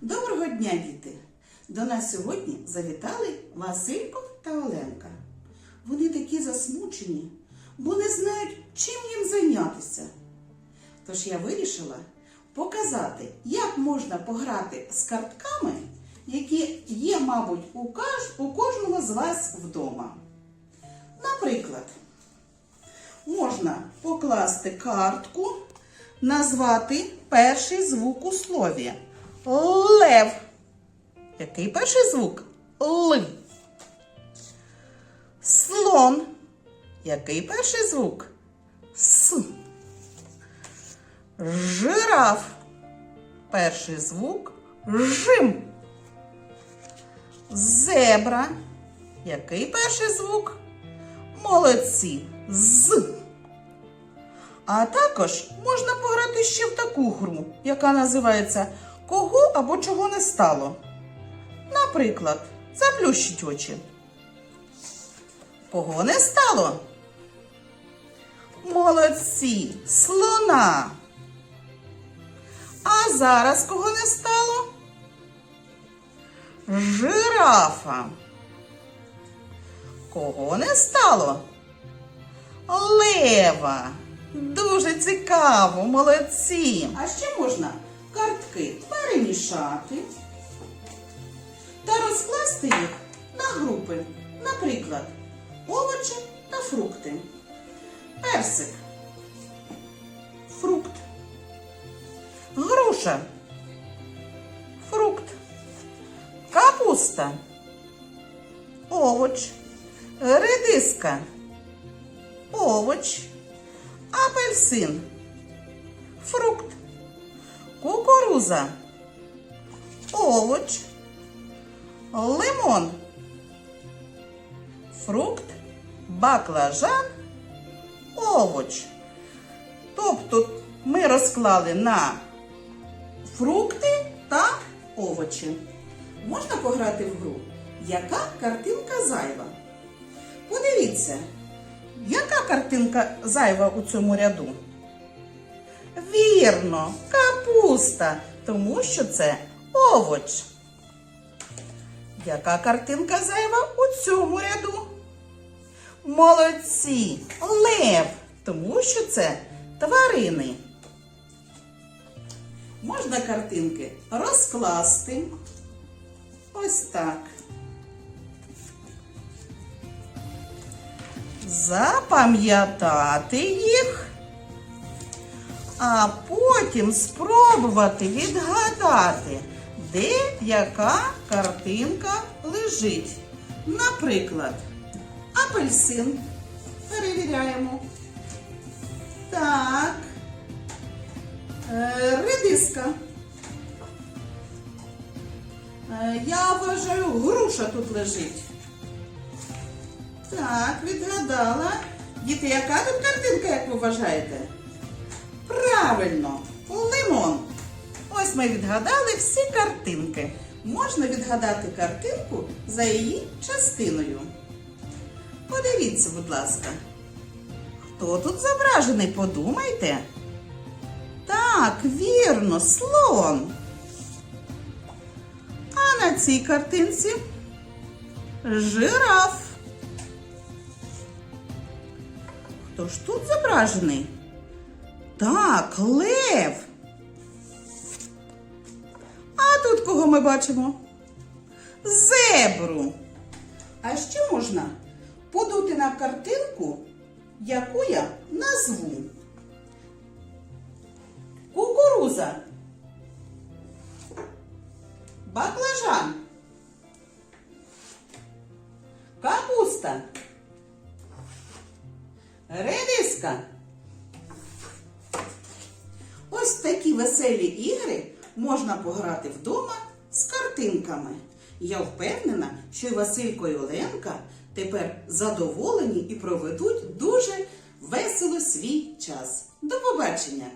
Доброго дня, діти! До нас сьогодні завітали Василько та Оленка. Вони такі засмучені, бо не знають, чим їм зайнятися. Тож я вирішила показати, як можна пограти з картками, які є, мабуть, у, кожного з вас вдома. Наприклад, можна покласти картку, назвати перший звук у слові. Лев. Який перший звук? Л. Слон. Який перший звук? С. Жираф. Перший звук жим. Зебра. Який перший звук? Молодці. З. А також можна пограти ще в таку гру, яка називається Кого або чого не стало. Наприклад, заплющіть очі. Кого не стало? Молодці, слона. А зараз кого не стало? Жирафа. Кого не стало? Лева. Дуже цікаво, молодці. А ще можна картки перемішати та розкласти їх на групи. Наприклад, овочі та фрукти. Персик. Фрукт. Груша. Фрукт. Капуста. Овоч. Редиска. Овоч. Апельсин. Кукуруза. Овоч. Лимон. Фрукт. Баклажан. Овоч. Тобто ми розклали на фрукти та овочі. Можна пограти в гру? Яка картинка зайва? Подивіться, яка картинка зайва у цьому ряду? Вірно, капуста, тому що це овоч. Яка картинка зайва у цьому ряду? Молодці, лев, тому що це тварини. Можна картинки розкласти. Ось так. Запам'ятати їх, а потім спробувати відгадати, де яка картинка лежить. Наприклад, апельсин. Перевіряємо. Так. Е, Редиска. Е, Я вважаю, груша тут лежить. Так, відгадала. Діти, яка тут картинка, як ви вважаєте? Правильно, лимон. Ось ми відгадали всі картинки. Можна відгадати картинку за її частиною. Подивіться, будь ласка. Хто тут зображений? Подумайте. Так, вірно, слон. А на цій картинці жираф. Хто ж тут зображений? Так, лев. А тут кого ми бачимо? Зебру. А ще можна подути на картинку, яку я назву. Кукуруза. Баклажан. Капуста. Редиска. Такі веселі ігри можна пограти вдома з картинками. Я впевнена, що Василько і Оленка тепер задоволені і проведуть дуже весело свій час. До побачення!